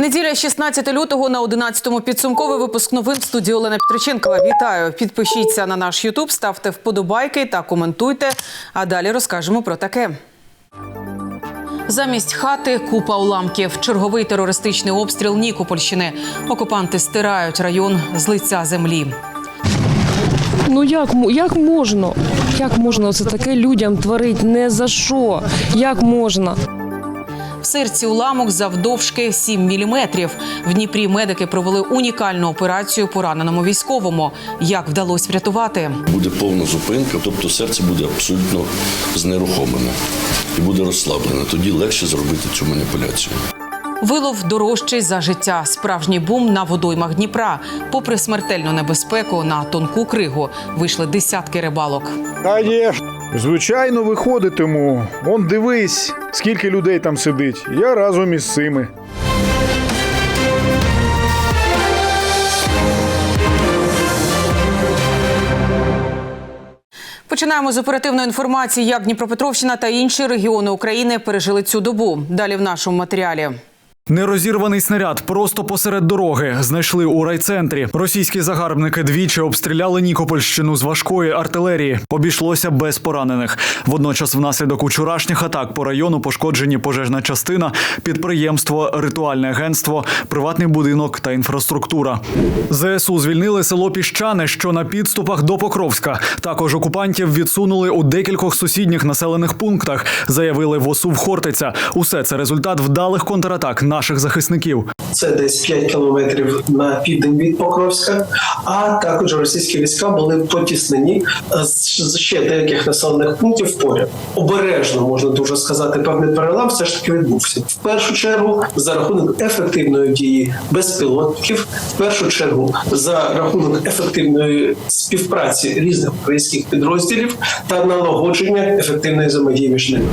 Неділя 16 лютого на 11-му підсумковий випуск новин в студії Олена Петриченкова. Вітаю! Підпишіться на наш Ютуб, ставте вподобайки та коментуйте. А далі розкажемо про таке. Замість хати купа уламків. Черговий терористичний обстріл Нікопольщини. Окупанти стирають район з лиця землі. Ну як, як можна? Як можна це таке людям творити? Не за що? Як можна? В серці уламок завдовжки 7 міліметрів. В Дніпрі медики провели унікальну операцію пораненому військовому. Як вдалося врятувати? Буде повна зупинка, тобто серце буде абсолютно знерухомлене і буде розслаблене. Тоді легше зробити цю маніпуляцію. Вилов дорожчий за життя. Справжній бум на водоймах Дніпра. Попри смертельну небезпеку на тонку кригу вийшли десятки рибалок. Конечно. Звичайно, виходитиму. Он дивись, скільки людей там сидить. Я разом із цими. Починаємо з оперативної інформації, як Дніпропетровщина та інші регіони України пережили цю добу. Далі в нашому матеріалі. Нерозірваний снаряд просто посеред дороги знайшли у райцентрі. Російські загарбники двічі обстріляли Нікопольщину з важкої артилерії. Обійшлося без поранених. Водночас, внаслідок учорашніх атак по району пошкоджені пожежна частина, підприємство, ритуальне агентство, приватний будинок та інфраструктура. ЗСУ звільнили село Піщане, що на підступах до Покровська. Також окупантів відсунули у декількох сусідніх населених пунктах. Заявили в ОСУ в Хортиця. Усе це результат вдалих контратак наших захисників. Це десь 5 кілометрів на південь від Покровська. А також російські війська були потіснені з з ще деяких населених пунктів поряд. Обережно можна дуже сказати, певний перелам все ж таки відбувся. В першу чергу за рахунок ефективної дії безпілотників, в першу чергу за рахунок ефективної співпраці різних українських підрозділів та налагодження ефективної взаємодії між ними.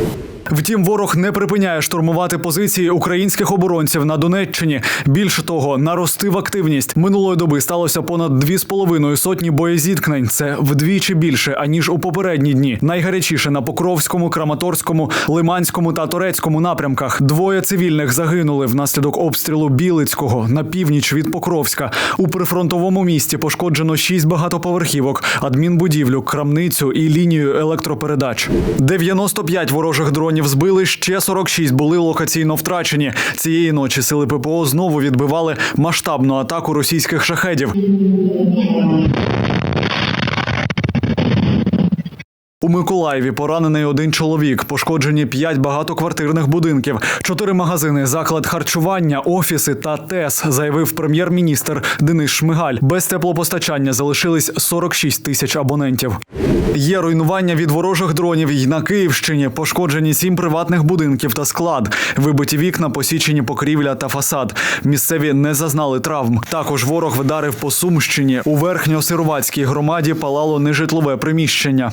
Втім, ворог не припиняє штурмувати позиції українських оборонців на Донеччині. Більше того, наростив активність. Минулої доби сталося понад дві з половиною сотні боєзіткнень. Це вдвічі більше аніж у попередні дні. Найгарячіше на Покровському, Краматорському, Лиманському та Торецькому напрямках. Двоє цивільних загинули внаслідок обстрілу Білицького на північ від Покровська. У прифронтовому місті пошкоджено шість багатоповерхівок, адмінбудівлю, крамницю і лінію електропередач. 95 ворожих дронів збили, ще 46 були локаційно втрачені. Цієї ночі сили ППО знову відбивали масштабну атаку російських шахедів. У Миколаєві поранений один чоловік, пошкоджені п'ять багатоквартирних будинків, чотири магазини, заклад харчування, офіси та ТЕС, заявив прем'єр-міністр Денис Шмигаль. Без теплопостачання залишились 46 тисяч абонентів. Є руйнування від ворожих дронів й на Київщині. Пошкоджені сім приватних будинків та склад. Вибиті вікна, посічені покрівля та фасад. Місцеві не зазнали травм. Також ворог вдарив по Сумщині. У верхньосировацькій громаді палало нежитлове приміщення.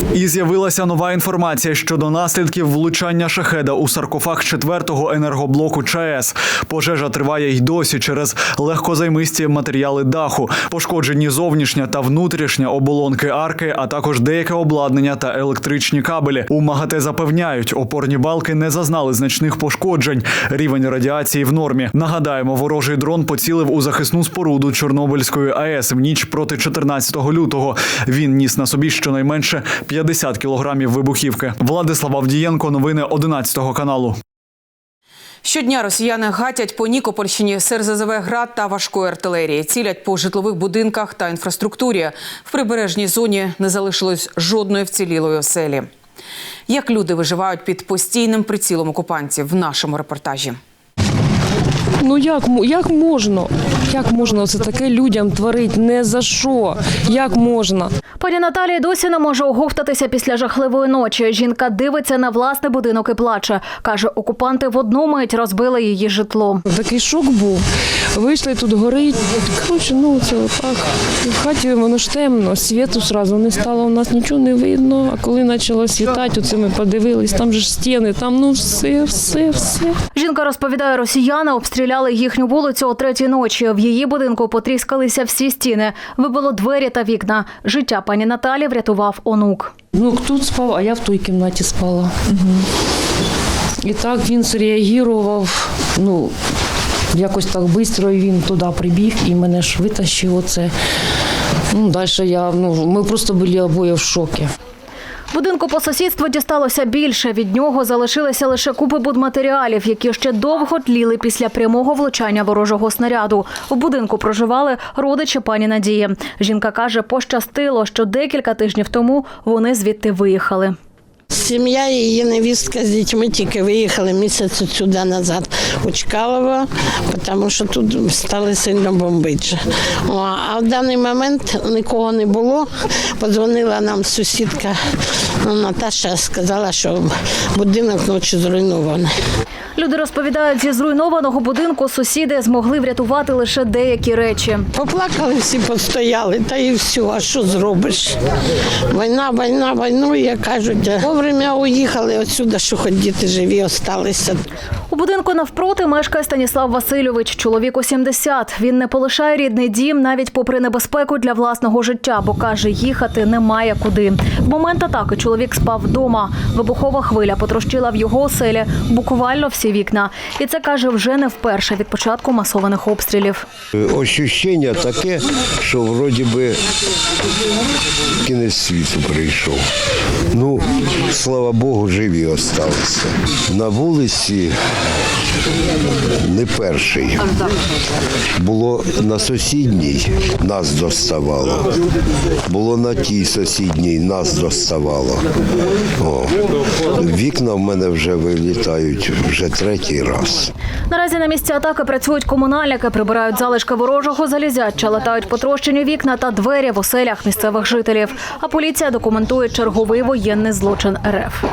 Thank you. І з'явилася нова інформація щодо наслідків влучання шахеда у саркофаг четвертого енергоблоку ЧАЕС. Пожежа триває й досі через легкозаймисті матеріали даху, пошкоджені зовнішня та внутрішня оболонки арки, а також деяке обладнання та електричні кабелі. У МАГАТЕ запевняють, опорні балки не зазнали значних пошкоджень. Рівень радіації в нормі. Нагадаємо, ворожий дрон поцілив у захисну споруду Чорнобильської АЕС в ніч проти 14 лютого. Він ніс на собі щонайменше 50 кілограмів вибухівки. Владислав Авдієнко, новини 11 каналу. Щодня росіяни гатять по Нікопольщині з РЗЗВ град та важкої артилерії. Цілять по житлових будинках та інфраструктурі. В прибережній зоні не залишилось жодної вцілілої оселі. Як люди виживають під постійним прицілом окупантів в нашому репортажі. Ну як, як можна? Як можна це таке людям творити? Не за що? Як можна? Пані Наталія досі не може оговтатися після жахливої ночі. Жінка дивиться на власний будинок і плаче. Каже, окупанти в одну мить розбили її житло. Такий шок був. Вийшли тут горить. Коротше, ну це отак. В хаті воно ж темно, світу зразу не стало, у нас нічого не видно. А коли почало світати, оце ми подивились, там же ж стіни, там ну все, все, все. Жінка розповідає, росіяни обстріляли їхню вулицю о третій ночі. В її будинку потріскалися всі стіни, вибило двері та вікна. Життя пані Наталі врятував онук. Ну, тут спав, а я в той кімнаті спала. І так він зреагував, ну, якось так швидко він туди прибіг і мене ж витащив оце. Ну, далі я, ну, ми просто були обоє в шокі. Будинку по сусідству дісталося більше. Від нього залишилися лише купи будматеріалів, які ще довго тліли після прямого влучання ворожого снаряду. У будинку проживали родичі пані Надії. Жінка каже, пощастило, що декілька тижнів тому вони звідти виїхали. Сім'я і її невістка з дітьми тільки виїхали місяць сюди назад у Чкалово, тому що тут стали сильно бомбити. А в даний момент нікого не було. Подзвонила нам сусідка ну, Наташа, сказала, що будинок ночі зруйнований. Люди розповідають, зі зруйнованого будинку сусіди змогли врятувати лише деякі речі. Поплакали всі, постояли, та і все, а що зробиш? Війна, війна, війну, як кажуть, вовремя уїхали отсюди, що хоч діти живі осталися. У будинку навпроти мешкає Станіслав Васильович, чоловіку 70. Він не полишає рідний дім навіть попри небезпеку для власного життя, бо каже, їхати немає куди. В момент атаки чоловік спав вдома. Вибухова хвиля потрощила в його оселі буквально всі вікна. І це каже вже не вперше від початку масованих обстрілів. Ощущення таке, що вроді би кінець світу прийшов. Ну, слава Богу, живі осталися. На вулиці не перший. Було на сусідній, нас доставало. Було на тій сусідній, нас доставало. О. Вікна в мене вже вилітають вже третій раз. Наразі на місці атаки працюють комунальники, прибирають залишки ворожого залізяча, латають потрощені вікна та двері в оселях місцевих жителів. А поліція документує черговий воєнний злочин РФ.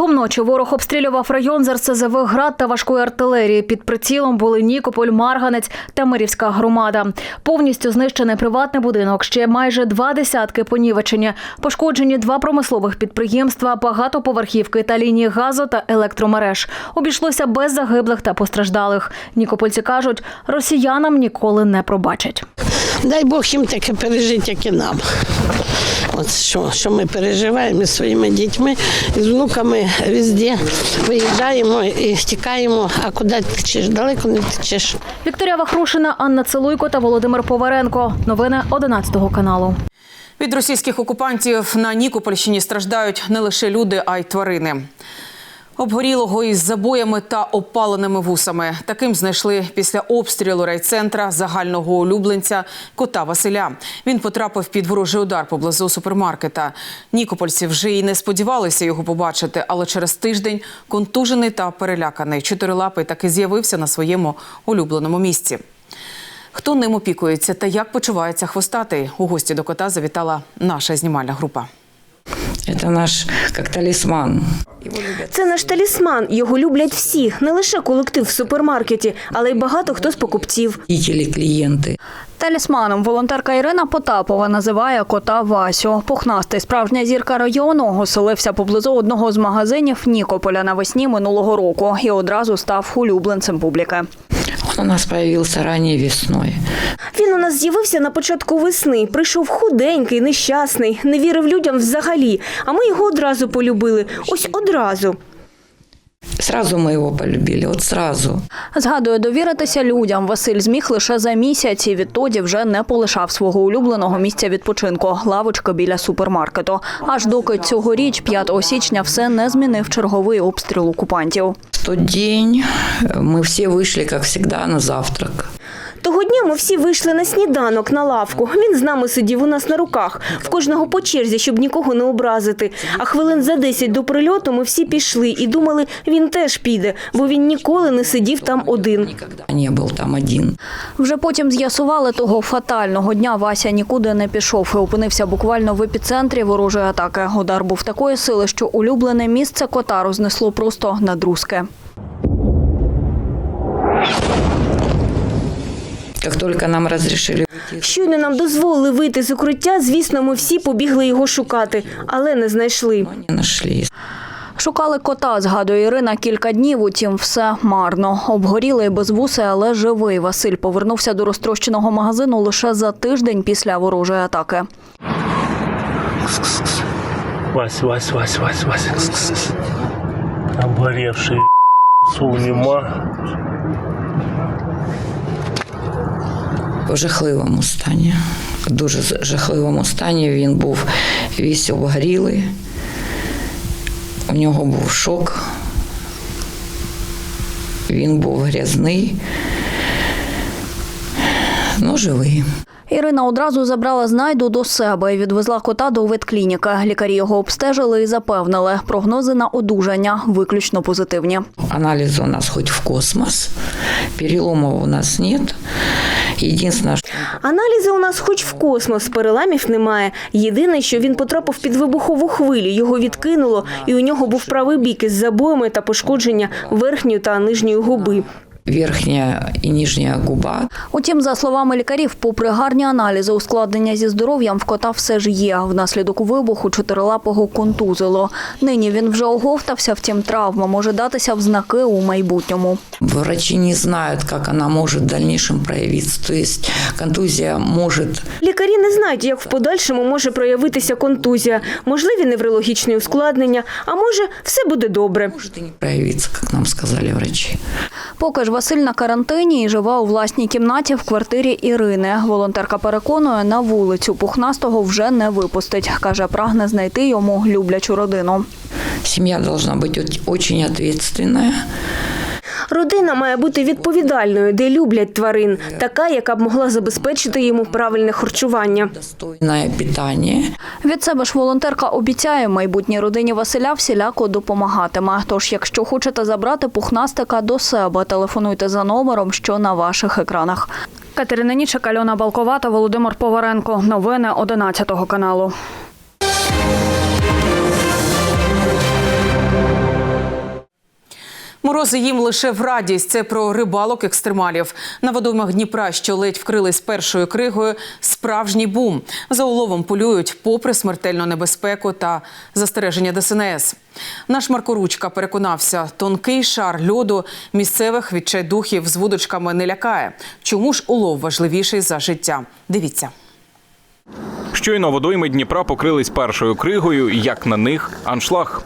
Протягом ночі ворог обстрілював район з РСЗВ град та важкої артилерії. Під прицілом були Нікополь, Марганець та Мирівська громада. Повністю знищений приватний будинок. Ще майже два десятки понівечення. Пошкоджені два промислових підприємства, багатоповерхівки та лінії газу та електромереж. Обійшлося без загиблих та постраждалих. Нікопольці кажуть, росіянам ніколи не пробачать. Дай Бог їм таке пережити, як і нам. От що, що ми переживаємо із своїми дітьми, з внуками везде виїжджаємо і тікаємо, а куди течеш? Далеко не течеш. Вікторія Вахрушина, Анна Целуйко та Володимир Поваренко. Новини 11 каналу. Від російських окупантів на Нікопольщині страждають не лише люди, а й тварини. Обгорілого із забоями та опаленими вусами. Таким знайшли після обстрілу райцентра загального улюбленця кота Василя. Він потрапив під ворожий удар поблизу супермаркета. Нікопольці вже й не сподівалися його побачити, але через тиждень контужений та переляканий чотирилапий таки з'явився на своєму улюбленому місці. Хто ним опікується та як почувається хвостатий? У гості до кота завітала наша знімальна група. Это наш як талісман. Це наш талісман. Його люблять всі, не лише колектив в супермаркеті, але й багато хто з покупців. Клиенты. Талісманом волонтерка Ірина Потапова називає кота Васю. Пухнастий справжня зірка району оселився поблизу одного з магазинів Нікополя навесні минулого року і одразу став улюбленцем публіки. Он у нас появился ранней весной. Він у нас з'явився на початку весни. Прийшов худенький, нещасний, не вірив людям взагалі. А ми його одразу полюбили. Ось одразу. Сразу мы его полюбили, вот сразу. Згадує, довіритися людям Василь зміг лише за місяць і відтоді вже не полишав свого улюбленого місця відпочинку – лавочка біля супермаркету. Аж доки цьогоріч, 5 січня, все не змінив черговий обстріл окупантів. В тот день э, мы все вышли, как всегда, на завтрак. Того дня ми всі вийшли на сніданок на лавку. Він з нами сидів у нас на руках, в кожного по черзі, щоб нікого не образити. А хвилин за 10 до прильоту ми всі пішли і думали, він теж піде, бо він ніколи не сидів там один. Не был там один. Вже потім з'ясували того фатального дня Вася нікуди не пішов і опинився буквально в епіцентрі ворожої атаки. Удар був такої сили, що улюблене місце кота рознесло просто на друзки. Только нам разрешили Щойно нам дозволили вийти з укриття, звісно, ми всі побігли його шукати, але не знайшли. Шукали кота, згадує Ірина, кілька днів, утім, все марно. Обгорілий без вуси, але живий. Василь повернувся до розтрощеного магазину лише за тиждень після ворожої атаки. Вась, Вась, Вась, Вась, Вась. Обгоревший нема. В жахливому стані. В дуже жахливому стані він був весь обгорілий. У нього був шок. Він був грязний. Ну, живий. Ірина одразу забрала знайду до себе і відвезла кота до ветклініки. Лікарі його обстежили і запевнили, прогнози на одужання виключно позитивні. Анализы у нас хоть в космос. Переломов у нас нет. Единственное, що... Аналізи у нас хоч в космос, переламів немає. Єдине, що він потрапив під вибухову хвилю, його відкинуло, і у нього був правий бік із забоями та пошкодження верхньої та нижньої губи. Верхняя и нижняя губа. Утім, за словами лікарів, попри гарні аналізи, ускладнення зі здоров'ям в кота все ж є. Внаслідок вибуху чотирилапого контузило. Нині він вже оговтався, втім травма може датися в знаки у майбутньому. Врачи не знают, как она может в дальнейшем проявиться. То есть контузия может Лікарі не знають, як в подальшому може проявитися контузія, можливі неврологічні ускладнення, а може, все буде добре. может и не проявиться, как нам сказали врачи. Поки ж Василь на карантині і живе у власній кімнаті в квартирі Ірини. Волонтерка переконує, на вулицю пухнастого вже не випустить. Каже, прагне знайти йому люблячу родину. Сім'я должна бути дуже ответственная. Родина має бути відповідальною, де люблять тварин, така, яка б могла забезпечити йому правильне харчування. питание. Від себе ж волонтерка обіцяє майбутній родині Василя всіляко допомагатиме. Тож, якщо хочете забрати пухнастика до себе, телефонуйте за номером, що на ваших екранах. Катерина Нічик, Альона Балковата, Володимир Поваренко. Новини 11 каналу. Морози їм лише в радість. Це про рибалок екстремалів. На водоймах Дніпра, що ледь вкрились першою кригою, справжній бум. За уловом полюють попри смертельну небезпеку та застереження ДСНС. Наш Марко Ручка переконався, тонкий шар льоду місцевих відчайдухів з вудочками не лякає. Чому ж улов важливіший за життя? Дивіться. Щойно водойми Дніпра покрились першою кригою, як на них аншлаг.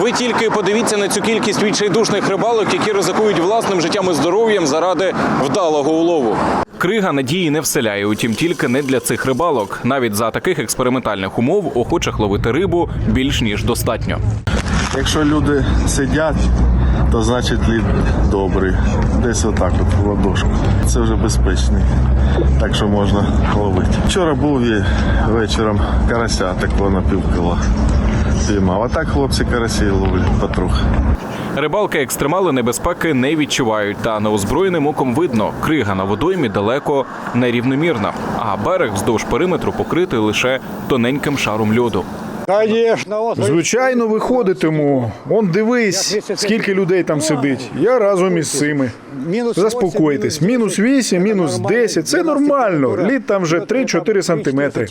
Ви тільки подивіться на цю кількість відчайдушних рибалок, які ризикують власним життям і здоров'ям заради вдалого улову. Крига надії не вселяє, утім тільки не для цих рибалок. Навіть за таких експериментальних умов охочих ловити рибу більш ніж достатньо. Якщо люди сидять, то значить лід добрий. Десь отак от в ладошку. Це вже безпечний. Так що можна ловити. Вчора був і вечором карася такого на півкила. Піймав. А так хлопці карасі ловлять потрохи. Рибалки екстремали небезпеки не відчувають, та неозброєним оком видно, крига на водоймі далеко нерівномірна, а берег вздовж периметру покритий лише тоненьким шаром льоду. Звичайно, виходитиму. Он дивись, скільки людей там сидить. Я разом із цими. Заспокойтесь. Мінус 8, мінус 10. Це нормально. Лід там вже 3-4 сантиметри.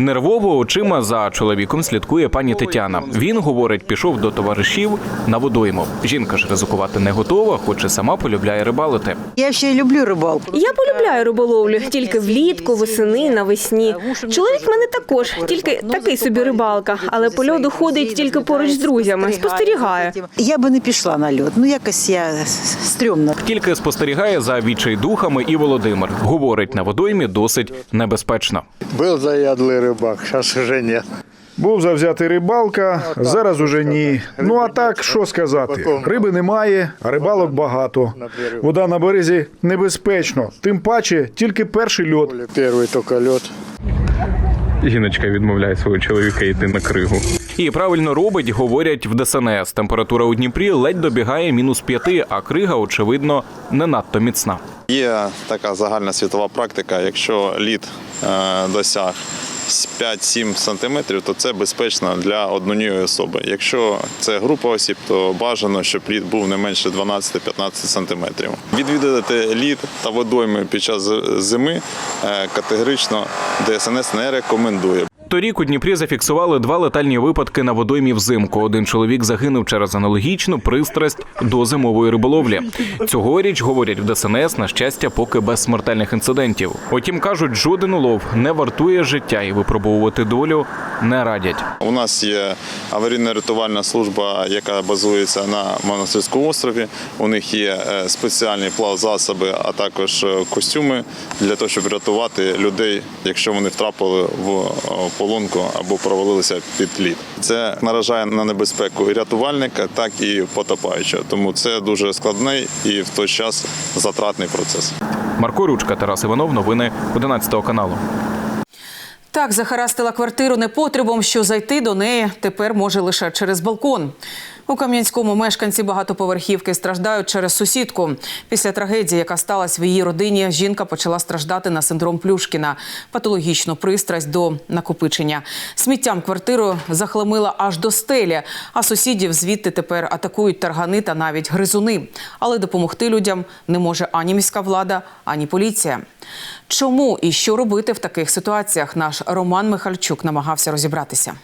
Нервово очима за чоловіком слідкує пані Тетяна. Він говорить, пішов до товаришів на водойму. Жінка ж ризикувати не готова, хоч і сама полюбляє рибалити. Я ще люблю рибалку. Я полюбляю риболовлю тільки влітку, восени, навесні. Чоловік мене також, тільки такий собі рибалка, але по льоду ходить тільки поруч з друзями, спостерігає. Я би не пішла на льод. Ну якось я стрьомно. Тільки спостерігає за відчайдухами і Володимир. Говорить, на водоймі досить небезпечно. Був заядлий рибак, зараз вже ні. Був завзятий рибалка, зараз уже ні. Ну а так, що сказати? Риби немає, а рибалок багато. Вода на березі небезпечно. Тим паче тільки перший льот. Перший тільки льот. Жіночка відмовляє свого чоловіка йти на кригу. І правильно робить, говорять в ДСНС. Температура у Дніпрі ледь добігає мінус п'яти, а крига, очевидно, не надто міцна. Є така загальна світова практика. Якщо лід е, досяг 5-7 сантиметрів, то це безпечно для однієї особи. Якщо це група осіб, то бажано, щоб лід був не менше 12-15 сантиметрів. Відвідати лід та водойми під час зими е, категорично ДСНС не рекомендує. Торік у Дніпрі зафіксували два летальні випадки на водоймі взимку. Один чоловік загинув через аналогічну пристрасть до зимової риболовлі. Цьогоріч говорять в ДСНС, на щастя, поки без смертельних інцидентів. Утім, кажуть, жоден улов не вартує життя і випробовувати долю не радять. У нас є аварійно-рятувальна служба, яка базується на монастирському острові. У них є е, спеціальні плавзасоби, а також е, костюми для того, щоб рятувати людей, якщо вони втрапили в е, полонку або провалилися під лід. Це наражає на небезпеку і рятувальника, так і потопаючого. Тому це дуже складний і в той час затратний процес. Марко Ручка, Тарас Іванов, новини 11 каналу. Так захарастила квартиру непотребом, що зайти до неї тепер може лише через балкон. У Кам'янському мешканці багатоповерхівки страждають через сусідку. Після трагедії, яка сталася в її родині, жінка почала страждати на синдром Плюшкіна, патологічну пристрасть до накопичення. Сміттям квартиру захламила аж до стелі, а сусідів звідти тепер атакують таргани та навіть гризуни. Але допомогти людям не може ані міська влада, ані поліція. Чому і що робити в таких ситуаціях? Наш Роман Михальчук намагався розібратися.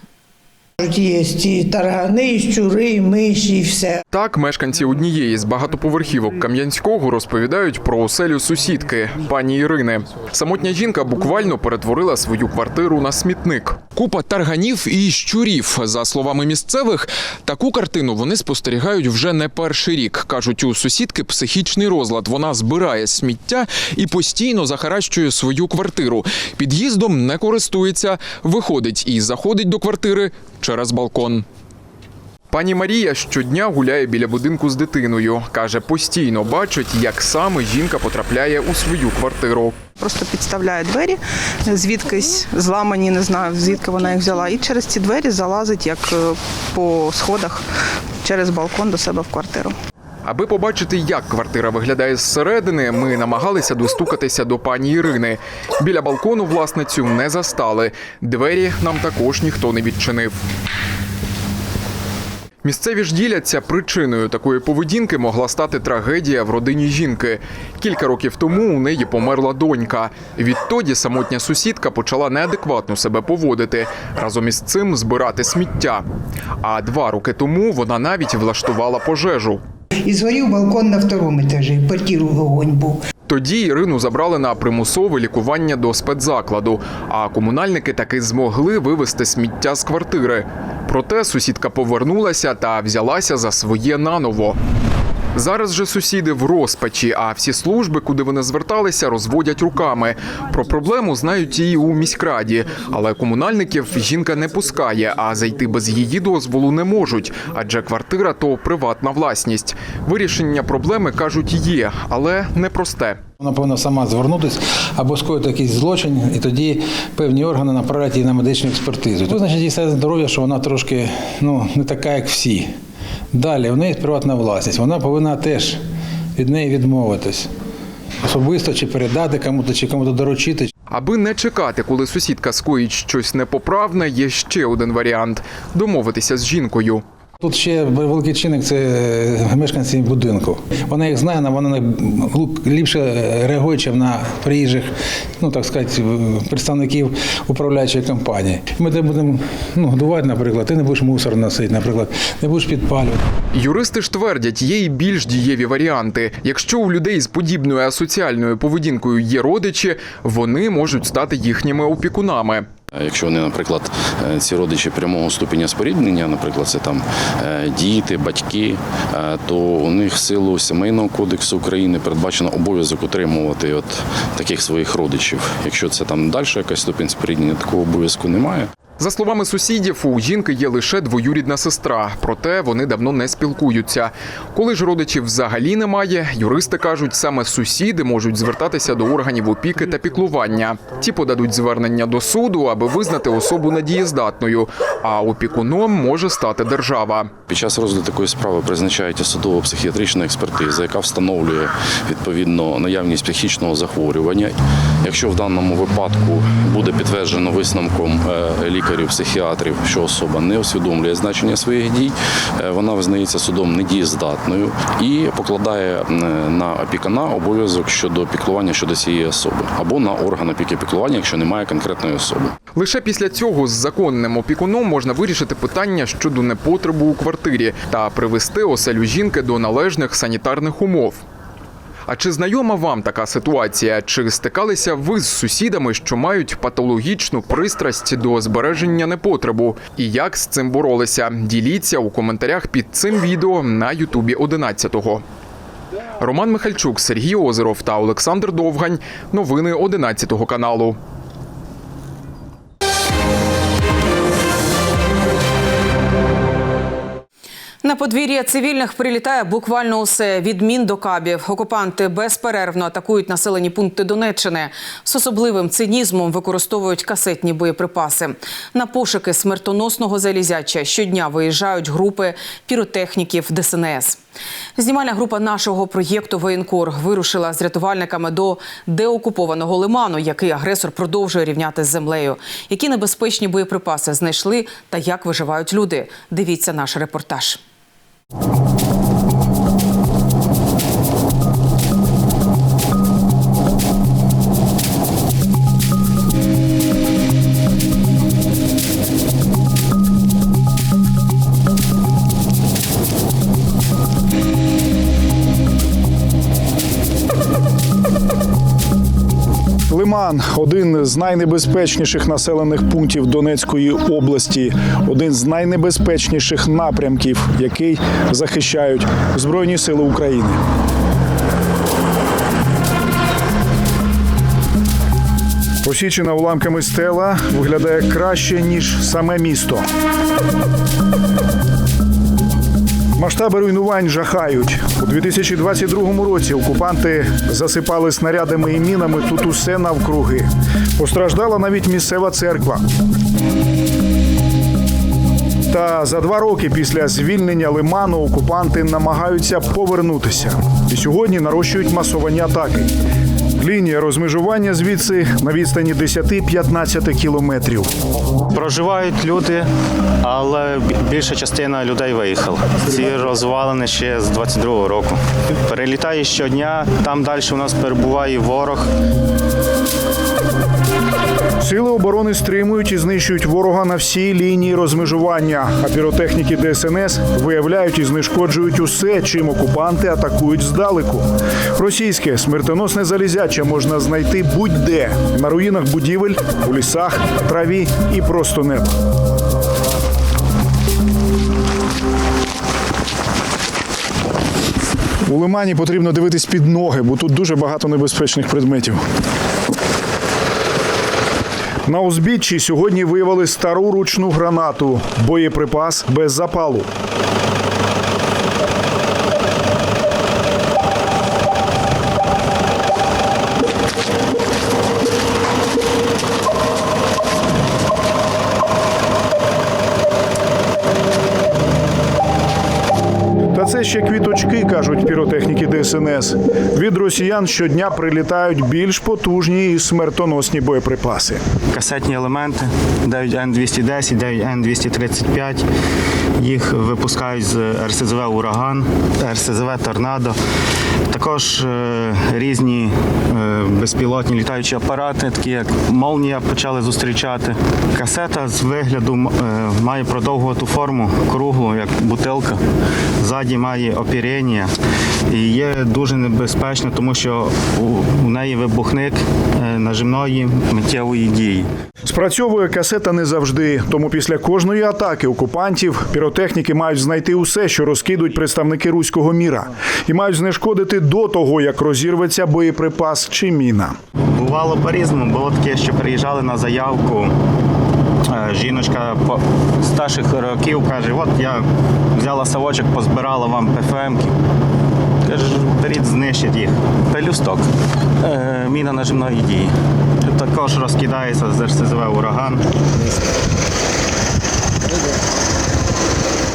Є і таргани, і щури, і миші, і все. Так, мешканці однієї з багатоповерхівок Кам'янського розповідають про оселю сусідки пані Ірини. Самотня жінка буквально перетворила свою квартиру на смітник. Купа тарганів і щурів. За словами місцевих, таку картину вони спостерігають вже не перший рік. кажуть, у сусідки психічний розлад. Вона збирає сміття і постійно захаращує свою квартиру. Під'їздом не користується, виходить і заходить до квартири через балкон. Пані Марія щодня гуляє біля будинку з дитиною. Каже, постійно бачить, як саме жінка потрапляє у свою квартиру. Просто підставляє двері, звідкись зламані, не знаю, звідки вона їх взяла. І через ці двері залазить як е, по сходах через балкон до себе в квартиру. Аби побачити, як квартира виглядає зсередини, ми намагалися достукатися до пані Ірини. Біля балкону власницю не застали. Двері нам також ніхто не відчинив. Місцеві ж діляться причиною такої поведінки могла стати трагедія в родині жінки. Кілька років тому у неї померла донька. Відтоді самотня сусідка почала неадекватно себе поводити, разом із цим збирати сміття. А два роки тому вона навіть влаштувала пожежу. І згорів балкон на второму етажі, в квартиру вогонь був. Тоді Ірину забрали на примусове лікування до спецзакладу, а комунальники таки змогли вивезти сміття з квартири. Проте сусідка повернулася та взялася за своє наново. Зараз же сусіди в розпачі, а всі служби, куди вони зверталися, розводять руками. Про проблему знають і у міськраді, але комунальників жінка не пускає, а зайти без її дозволу не можуть, адже квартира то приватна власність. Вирішення проблеми кажуть є, але непросте. Повинна сама звернутися або скоїти якийсь злочин, і тоді певні органи направлять її на медичну експертизу. Тут, значить, їй стає здоров'я, що вона трошки ну, не така, як всі. Далі, в неї приватна власність, вона повинна теж від неї відмовитись. Особисто чи передати кому-то, чи кому-то доручити. Аби не чекати, коли сусідка скоїть щось непоправне, є ще один варіант домовитися з жінкою. Тут ще великий чинник це е, мешканці будинку. Вона їх знає, вона ліпше реагує, ніж на приїжджих, ну так сказати, представників управляючої компанії. Ми де будемо ну, годувати, наприклад, ти не будеш мусор носити, наприклад, не будеш підпалювати. Юристи ж твердять, є і більш дієві варіанти. Якщо у людей з подібною асоціальною поведінкою є родичі, вони можуть стати їхніми опікунами. Якщо вони, наприклад, е, ці родичі прямого ступеня споріднення, наприклад, це там е, діти, батьки, е, то у них силу сімейного кодексу України передбачено обов'язок утримувати от таких своїх родичів. Якщо це там далі якась ступінь споріднення, такого обов'язку немає. За словами сусідів, у жінки є лише двоюрідна сестра, проте вони давно не спілкуються. Коли ж родичів взагалі немає, юристи кажуть, саме сусіди можуть звертатися до органів опіки та піклування. Ті подадуть звернення до суду, аби визнати особу недієздатною. А опікуном може стати держава. Під час розгляду такої справи призначається судово-психіатрична експертиза, яка встановлює відповідно наявність психічного захворювання. Якщо в даному випадку буде підтверджено висновком е, лікарів-психіатрів, що особа не усвідомлює значення своїх дій, е, вона визнається судом недієздатною і покладає на опікуна обов'язок щодо піклування щодо цієї особи або на орган опіки піклування, якщо немає конкретної особи. Лише після цього з законним опікуном можна вирішити питання щодо непотребу у квартирі та привести оселю жінки до належних санітарних умов. А чи знайома вам така ситуація? Чи стикалися ви з сусідами, що мають патологічну пристрасть до збереження непотребу? І як з цим боролися? Діліться у коментарях під цим відео на Ютубі 11-го. Роман Михальчук, Сергій Озеров та Олександр Довгань. Новини 11 каналу. На подвір'я цивільних прилітає буквально усе від мін до кабів. Окупанти безперервно атакують населені пункти Донеччини. З особливим цинізмом використовують касетні боєприпаси. На пошуки смертоносного залізяча щодня виїжджають групи піротехніків ДСНС. Знімальна група нашого проєкту Воєнкор вирушила з рятувальниками до деокупованого лиману, який агресор продовжує рівняти з землею. Які небезпечні боєприпаси знайшли та як виживають люди? Дивіться наш репортаж. you Лиман один з найнебезпечніших населених пунктів Донецької області, один з найнебезпечніших напрямків, який захищають Збройні Сили України. Посічена уламками стела виглядає краще ніж саме місто. Масштаби руйнувань жахають. У 2022 році окупанти засипали снарядами і мінами тут усе навкруги. Постраждала навіть місцева церква. Та за два роки після звільнення лиману окупанти намагаються повернутися. І сьогодні нарощують масовані атаки. Лінія розмежування звідси на відстані 10-15 кілометрів. Проживають люди, але більша частина людей виїхала. Ці розвалені ще з 22-го року. Перелітає щодня, там далі у нас перебуває ворог. Сили оборони стримують і знищують ворога на всій лінії розмежування. А піротехніки ДСНС виявляють і знешкоджують усе, чим окупанти атакують здалеку. Російське смертоносне залізяче можна знайти будь-де на руїнах будівель, у лісах, траві і просто неба. У лимані потрібно дивитись під ноги, бо тут дуже багато небезпечних предметів. На узбіччі сьогодні виявили стару ручну гранату, боєприпас без запалу. Це ще квіточки, кажуть піротехніки ДСНС. Від росіян щодня прилітають більш потужні і смертоносні боєприпаси. Касетні елементи 9Н210, 9Н235. Їх випускають з РСЗВ Ураган, РСЗВ Торнадо. Також е, різні безпілотні літаючі апарати, такі як Молнія, почали зустрічати. Касета з вигляду е, має продовгувату форму круглу, як бутилка. Ззаді має опірення і є дуже небезпечно, тому що у, неї вибухник е, нажимної миттєвої дії. Спрацьовує касета не завжди, тому після кожної атаки окупантів піротехніки мають знайти усе, що розкидують представники руського міра, і мають знешкодити до того, як розірветься боєприпас чи міна. Бувало по-різному. Було таке, що приїжджали на заявку. е, Жіночка по старших років каже: от я взяла совочок, позбирала вам ПФМки. Каже, беріть, знищить їх. Пелюсток е, міна нажимної дії. Також розкидається з РСЗВ ураган.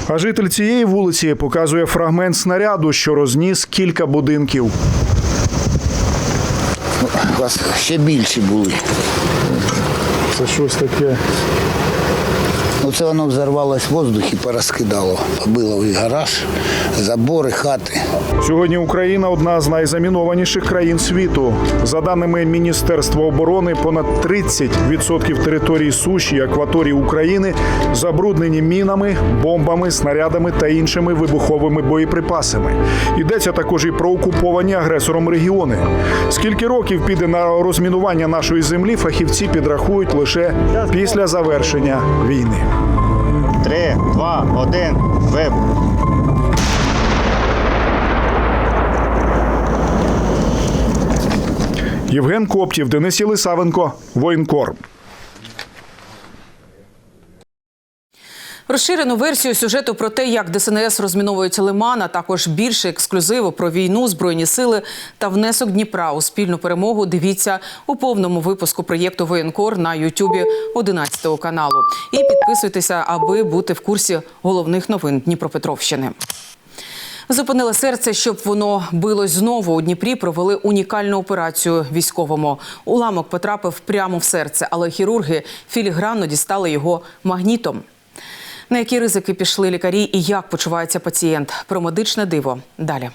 А житель цієї вулиці показує фрагмент снаряду, що розніс кілька будинків. Вас ще більші були. Це щось таке. Це воно взорвалось в воздух і порозкидало. Било і гараж, забори, хати. Сьогодні Україна одна з найзамінованіших країн світу. За даними Міністерства оборони, понад 30% території суші акваторії України забруднені мінами, бомбами, снарядами та іншими вибуховими боєприпасами. Йдеться також і про окуповані агресором регіони. Скільки років піде на розмінування нашої землі, фахівці підрахують лише після завершення війни. Три, два, один, вибух. Євген Коптів, Денис Єлисавенко, Воєнкор. Розширену версію сюжету про те, як ДСНС розміновують Лиман, а також більше ексклюзиву про війну, збройні сили та внесок Дніпра у спільну перемогу. Дивіться у повному випуску проєкту Воєнкор на Ютубі 11 каналу. І підписуйтеся, аби бути в курсі головних новин Дніпропетровщини. Зупинили серце, щоб воно билось знову. У Дніпрі провели унікальну операцію військовому. Уламок потрапив прямо в серце, але хірурги філігранно дістали його магнітом. На які ризики пішли лікарі і як почувається пацієнт? Про медичне диво далі.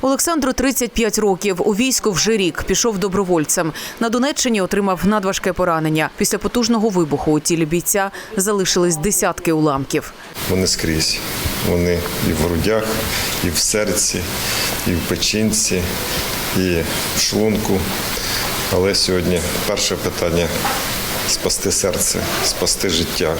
Олександру 35 років. У війську вже рік пішов добровольцем. На Донеччині отримав надважке поранення. Після потужного вибуху у тілі бійця залишились десятки уламків. Вони скрізь. Вони і в грудях, і в серці, і в печінці, і в шлунку. Але сьогодні перше питання спасти серце, спасти життя.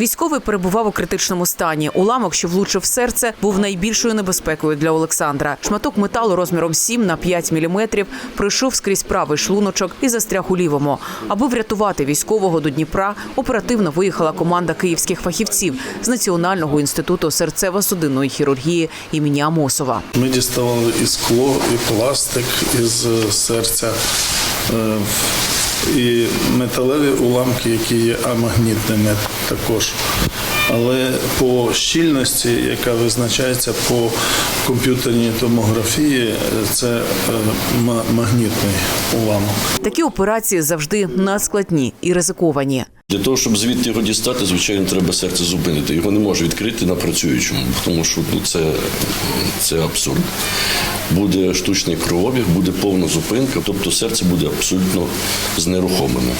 Військовий перебував у критичному стані. Уламок, що влучив серце, був найбільшою небезпекою для Олександра. Шматок металу розміром 7 на 5 міліметрів пройшов скрізь правий шлуночок і застряг у лівому. Аби врятувати військового до Дніпра, оперативно виїхала команда київських фахівців з Національного інституту серцево-судинної хірургії імені Амосова. Ми діставали і скло, і пластик із серця, е, і металеві уламки, які є амагнітними також. Але по щільності, яка визначається по комп'ютерній томографії, це е, магнітний уламок. Такі операції завжди надскладні і ризиковані. Для того, щоб звідти його дістати, звичайно, треба серце зупинити. Його не може відкрити на працюючому, тому що ну, це, це абсурд. Буде штучний кровообіг, буде повна зупинка, тобто серце буде абсолютно знерухомлене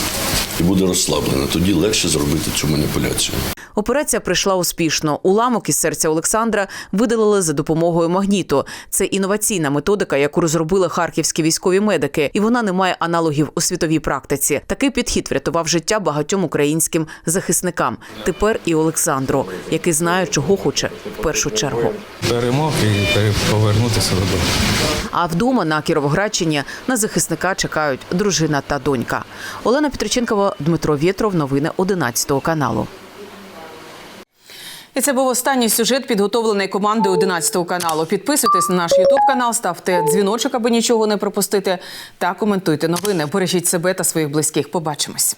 і буде розслаблене. Тоді легше зробити цю маніпуляцію. Операція пройшла успішно. Уламок із серця Олександра видалили за допомогою магніту. Це інноваційна методика, яку розробили харківські військові медики, і вона не має аналогів у світовій практиці. Такий підхід врятував життя багатьом українським захисникам. Тепер і Олександру, який знає, чого хоче в першу чергу. Перемог і повернутися додому. А вдома на Кіровоградщині на захисника чекають дружина та донька. Олена Петриченкова, Дмитро Вєтров. Новини 11 каналу. І це був останній сюжет, підготовлений командою 11 каналу. Підписуйтесь на наш Ютуб канал, ставте дзвіночок, аби нічого не пропустити, та коментуйте новини. Бережіть себе та своїх близьких. Побачимось.